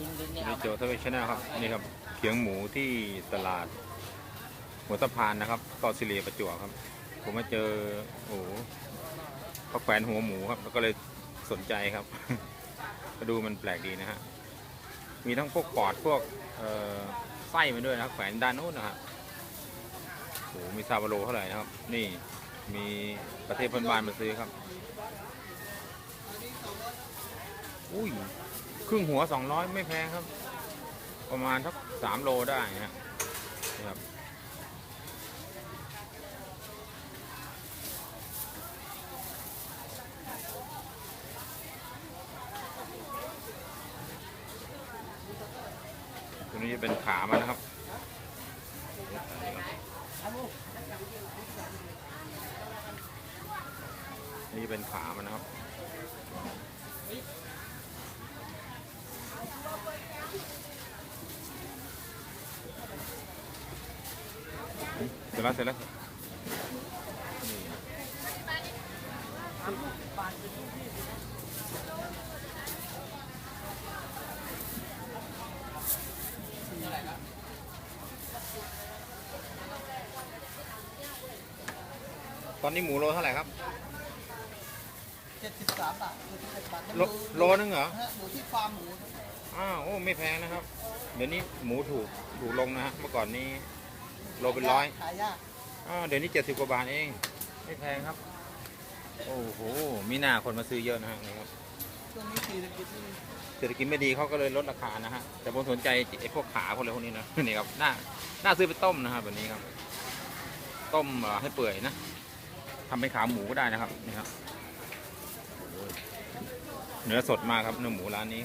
ลิ้นนะลิ้นลิ้นนี่นี่เอาโจทวีชแนลครับนี่ครับเขียงหมูที่ตลาดหัวสะพานนะครับเกาะสิริประจวบครับ ผมมาเจอโอ้โหเขาแขวนหัวหมูครับแล้วก็เลยสนใจครับ ก็ดูมันแปลกดีนะฮะมีทั้งพวกปอดพวกเอ่อไส้มาด้วยนะครับแขวนด้านโน้นนะฮะโอ้โหมีซาบาโลเท่าไหร่นะครับ นี่มีประเทศเพื่อนบ้านมาซื้อครับ อุ้ย ครึ่งหัวสองร้อยไม่แพงครับ ประมาณสักสามโลได้นะครับตัวนี้เป็นขามันนะครับนี่เป็นขามันนะครับ ร็จแล้วเสร็จแล้วตอนนี้หมูโลเท่าไหร่ครับเจ็ดสิบสามบาทหมูที่เจ็ดบาทโลโลนึงเหรอ ฮะหมูที่ฟาร์มหมู อ้าวโอ้ไม่แพงนะครับ เดี๋ยวนี้หมูถูกถูกลงนะฮะ เมื่อก่อนนี้ โลเป็นร้อยขายยากอ้าวเดี๋ยวนี้เจ็ดสิบกว่าบาทเอง ไม่แพงครับ โอ้โห มีหน้าคนมาซื้อเยอะนะฮะนี่ครับช่วงนี้เศรษฐกิจนี่เศรษฐกิจไม่ดีเขาก็เลยลดราคานะฮะ แต่ผมสนใจไอ้พวกขาพวกอะไรพวกนี้นะ นี่ครับน่าน่าซื้อไปต้มนะครับแบบนี้ครับ ต้มเอ่อให้เปื่อยนะทำเป็นขาหมูก็ได้นะครับ นี่ครับโอ้โหเนื้อสดมากครับเนื้อหมูร้านนี้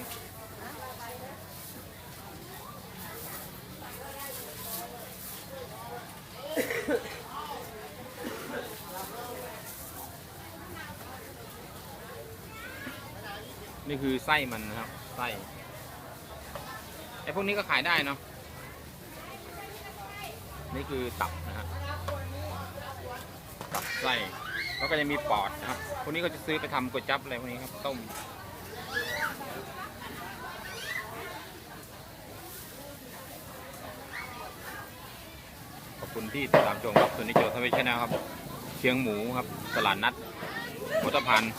นี่คือไส้มันนะครับ ไส้ไอ้พวกนี้ก็ขายได้เนาะนี่คือตับนะฮะตับไส้แล้วก็จะมีปอดนะครับ พวกนี้ก็จะซื้อไปทำก๋วยจั๊บอะไรพวกนี้ครับ ต้ม ขอบคุณที่ติดตามชมครับส่วนนี้โจทวีชแนลครับ เชียงหมูครับ ตลาดนัดวัตพันธ์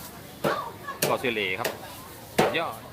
เกาะเสเลครับ สุดยอด